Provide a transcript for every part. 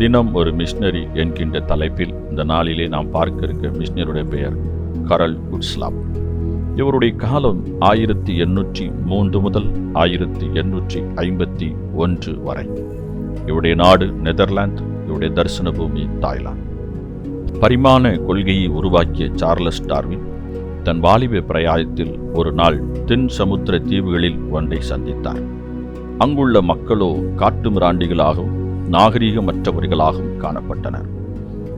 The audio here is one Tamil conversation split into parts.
தினம் ஒரு மிஷினரி என்கின்ற தலைப்பில் இந்த நாளிலே நாம் பார்க்க இருக்க மிஷினருடைய பெயர் கரல் குட்ஸ்லாம். இவருடைய காலம் ஆயிரத்தி எண்ணூற்றி மூன்று முதல் ஆயிரத்தி எண்ணூற்றி ஐம்பத்தி ஒன்று வரை. இவருடைய நாடு நெதர்லாந்து இவருடைய தரிசன பூமி தாய்லாந்து. பரிமாண கொள்கையை உருவாக்கிய சார்லஸ் டார்வின் தன் வாலிப பிரயாயத்தில் ஒரு நாள் தென் சமுத்திர தீவுகளில் ஒன்றை சந்தித்தார். அங்குள்ள மக்களோ காட்டு மிராண்டிகளாகவும் நாகரீகமற்றவர்களாகவும் காணப்பட்டனர்.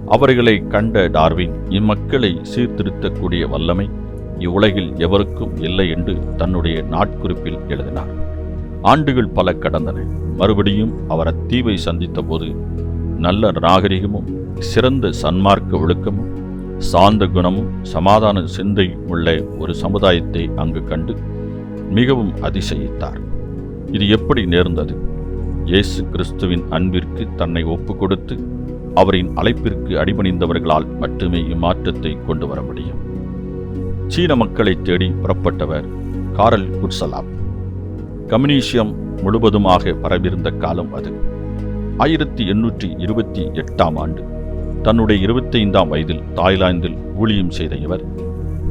அவர்களை கண்ட டார்வின் இம்மக்களை சீர்திருத்தக்கூடிய வல்லமை இவ்வுலகில் எவருக்கும் இல்லை என்று தன்னுடைய நாட்குறிப்பில் எழுதினார். ஆண்டுகள் பல கடந்தன. மறுபடியும் அவர் அத்தீவை சந்தித்தபோது நல்ல நாகரிகமும் சிறந்த சன்மார்க்க ஒழுக்கமும் சாந்த குணமும் சமாதான சிந்தை உள்ள ஒரு சமுதாயத்தை அங்கு கண்டு மிகவும் அதிசயித்தார். இது எப்படி நேர்ந்தது? இயேசு கிறிஸ்துவின் அன்பிற்கு தன்னை ஒப்பு கொடுத்து அவரின் அழைப்பிற்கு அடிபணிந்தவர்களால் மட்டுமே இம்மாற்றத்தை கொண்டு வர முடியும். சீன மக்களை தேடி புறப்பட்டவர் காரல் குட்சலாம் கம்யூனிஷியம் முழுவதுமாக பரவியிருந்த காலம் அது. ஆயிரத்தி எண்ணூற்றி இருபத்தி எட்டாம் ஆண்டு தன்னுடைய இருபத்தைந்தாம் வயதில் தாய்லாந்தில் ஊழியம் செய்த இவர்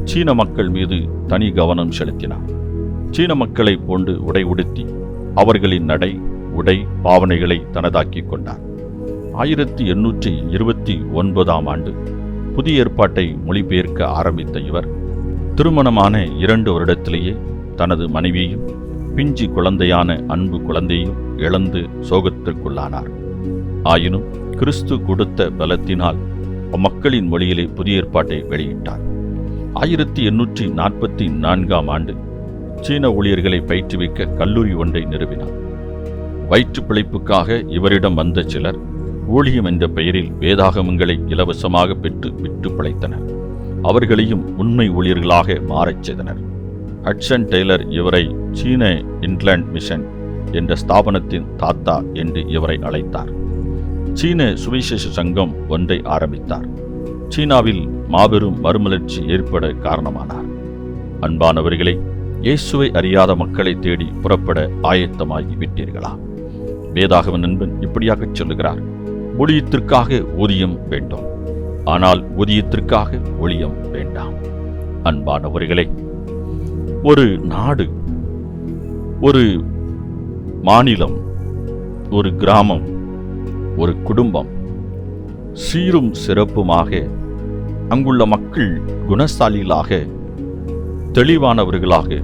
சீன மக்கள் மீது தனி கவனம் செலுத்தினார். சீன மக்களை போன்று உடை உடுத்தி அவர்களின் நடை உடை பாவனைகளை தனதாக்கிக் கொண்டார். ஆயிரத்தி எண்ணூற்றி இருபத்தி ஒன்பதாம் ஆண்டு புதிய ஏற்பாட்டை மொழிபெயர்க்க ஆரம்பித்த இவர் திருமணமான இரண்டு வருடத்திலேயே தனது மனைவியையும் பிஞ்சி குழந்தையான அன்பு குழந்தையும் இழந்து சோகத்திற்குள்ளானார். ஆயினும் கிறிஸ்து கொடுத்த பலத்தினால் அம்மக்களின் மொழியிலே புதிய ஏற்பாட்டை வெளியிட்டார். ஆயிரத்தி எண்ணூற்றி நாற்பத்தி நான்காம் ஆண்டு சீன ஊழியர்களை பயிற்றுவிக்க கல்லூரி ஒன்றை நிறுவினார். வயிற்று பிழைப்புக்காக இவரிடம் வந்த சிலர் ஊழியம் என்ற பெயரில் வேதாகமங்களை இலவசமாக பெற்று விட்டு பிழைத்தனர். அவர்களையும் உண்மை ஊழியர்களாக மாறச் செய்தனர். ஹட்சன் டெய்லர் இவரை சீன இன்லாண்ட் மிஷன் என்ற ஸ்தாபனத்தின் தாத்தா என்று இவரை அழைத்தார். சீன சுவிசேஷ சங்கம் ஒன்றை ஆரம்பித்தார். சீனாவில் மாபெரும் மறுமலர்ச்சி ஏற்பட காரணமானார். அன்பானவர்களே இயேசுவை அறியாத மக்களை தேடி புறப்பட ஆயத்தமாகி விட்டீர்களா வேதாகவ நண்பன் இப்படியாக சொல்லுகிறார் ஊழியத்திற்காக ஊதியம் வேண்டும். ஆனால் ஊதியத்திற்காக ஒளியம் வேண்டாம். அன்பானவர்களே ஒரு நாடு ஒரு மாநிலம் ஒரு கிராமம் ஒரு குடும்பம் சீரும் சிறப்புமாக அங்குள்ள மக்கள் குணசாலிகளாக தெளிவானவர்களாக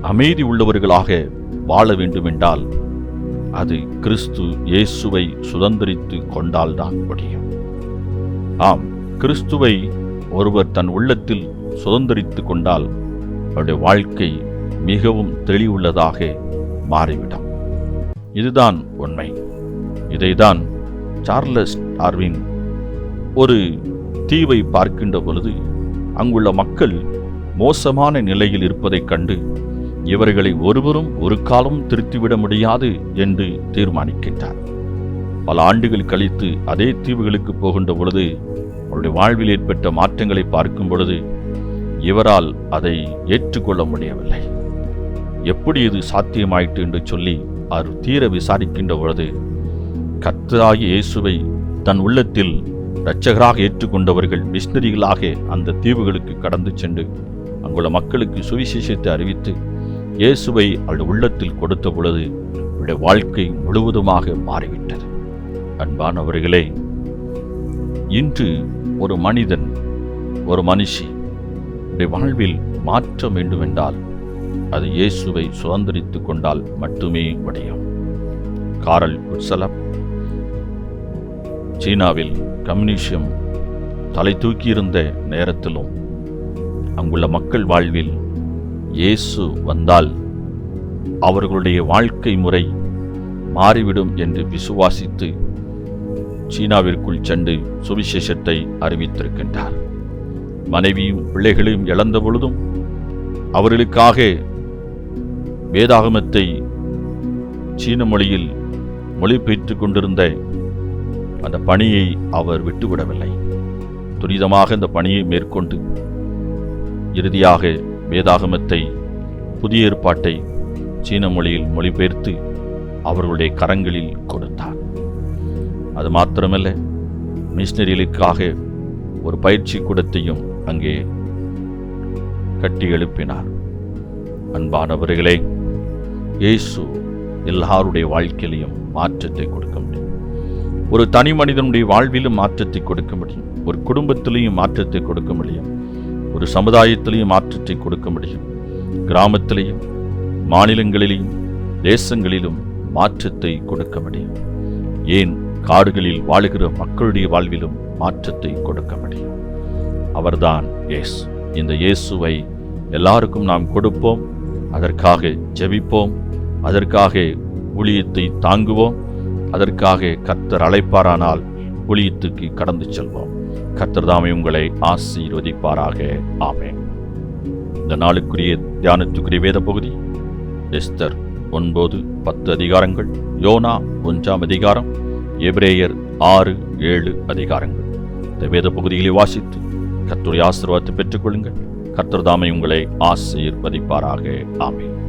அமைதி உள்ளவர்களாக வாழ வேண்டுமென்றால் அது கிறிஸ்து இயேசுவை சுதந்திரித்து கொண்டால்தான் முடியும். ஆம் கிறிஸ்துவை ஒருவர் தன் உள்ளத்தில் சுதந்திரித்து கொண்டால் அவருடைய வாழ்க்கை மிகவும் தெளிவுள்ளதாக மாறிவிடும். இதுதான் உண்மை. இதைதான் சார்லஸ் டார்வின் ஒரு தீவை பார்க்கின்ற பொழுது அங்குள்ள மக்கள் மோசமான நிலையில் இருப்பதைக் கண்டு இவர்களை ஒருவரும் ஒரு காலம் திருத்திவிட முடியாது என்று தீர்மானிக்கின்றார். பல ஆண்டுகள் கழித்து அதே தீவுகளுக்கு போகின்ற பொழுது அவருடைய வாழ்வில் ஏற்பட்ட மாற்றங்களை பார்க்கும் பொழுது இவரால் அதை ஏற்றுக்கொள்ள முடியவில்லை. எப்படி இது சாத்தியமாயிற்று என்று சொல்லி அவர் தீர விசாரிக்கின்ற பொழுது கத்தராகி இயேசுவை தன் உள்ளத்தில் இரட்சகராக ஏற்றுக்கொண்டவர்கள் மிஷினரிகளாக அந்த தீவுகளுக்கு கடந்து சென்று அங்குள்ள மக்களுக்கு சுவிசேஷத்தை அறிவித்து இயேசுவை அவருடைய உள்ளத்தில் கொடுத்த பொழுது அவளுடைய வாழ்க்கை முழுவதுமாக மாறிவிட்டது. அன்பானவர்களே இன்று ஒரு மனிதன் ஒரு மனுஷி உடைய வாழ்வில் மாற்ற வேண்டுமென்றால் அது இயேசுவை சுதந்திரித்து கொண்டால் மட்டுமே முடியும். காரல் குட்சலப் சீனாவில் கம்யூனிஷம் தலை தூக்கியிருந்த நேரத்திலும் அங்குள்ள மக்கள் வாழ்வில் இயேசு வந்தால் அவர்களுடைய வாழ்க்கை முறை மாறிவிடும் என்று விசுவாசித்து சீனாவிற்குள் சென்று சுவிசேஷத்தை அறிவித்திருக்கின்றார். மனைவியும் பிள்ளைகளையும் இழந்த பொழுதும் அவர்களுக்காக வேதாகமத்தை சீன மொழியில் மொழிபெயர்த்துக் கொண்டிருந்த அந்த பணியை அவர் விட்டுவிடவில்லை. துரிதமாக இந்த பணியை மேற்கொண்டு இறுதியாக வேதாகமத்தை புதிய ஏற்பாட்டை சீன மொழியில் மொழிபெயர்த்து அவர்களுடைய கரங்களில் கொடுத்தார். அது மாத்திரமல்ல மிஷினரிகளுக்காக ஒரு பயிற்சி கூடத்தையும் அங்கே கட்டி எழுப்பினார். அன்பானவர்களே இயேசு எல்லாருடைய வாழ்க்கையிலையும் மாற்றத்தை கொடுக்க முடியும். ஒரு தனி மனிதனுடைய வாழ்விலும் மாற்றத்தை கொடுக்க முடியும். ஒரு குடும்பத்திலையும் மாற்றத்தை கொடுக்க முடியும். ஒரு சமுதாயத்திலையும் மாற்றத்தை கொடுக்க முடியும். கிராமத்திலையும் மாநிலங்களிலும் தேசங்களிலும் மாற்றத்தை கொடுக்க முடியும். ஏன் காடுகளில் வாழுகிற மக்களுடைய வாழ்விலும் மாற்றத்தை கொடுக்க முடியும்? அவர்தான் இயேசு. இந்த இயேசுவை எல்லாருக்கும் நாம் கொடுப்போம் அதற்காக ஜெபிப்போம் அதற்காக ஊழியத்தை தாங்குவோம் அதற்காக கர்த்தர் அழைப்பாரானால் ஊழியத்துக்கு கடந்து செல்வோம். கத்திரதாமை உங்களை ஆசீர்வதிப்பாராக. ஆமென். இந்த நாளுக்குரிய தியானத்துக்குரிய வேத பகுதி எஸ்தர் ஒன்பது பத்து அதிகாரங்கள் யோனா ஒன்றாம் அதிகாரம் எபிரேயர் ஆறு ஏழு அதிகாரங்கள். இந்த வேத பகுதிகளை வாசித்து கத்துரை ஆசீர்வாதத்தை பெற்றுக்கொள்ளுங்கள். கத்திரதாமை உங்களை ஆசீர்வதிப்பாராக. ஆமேன்.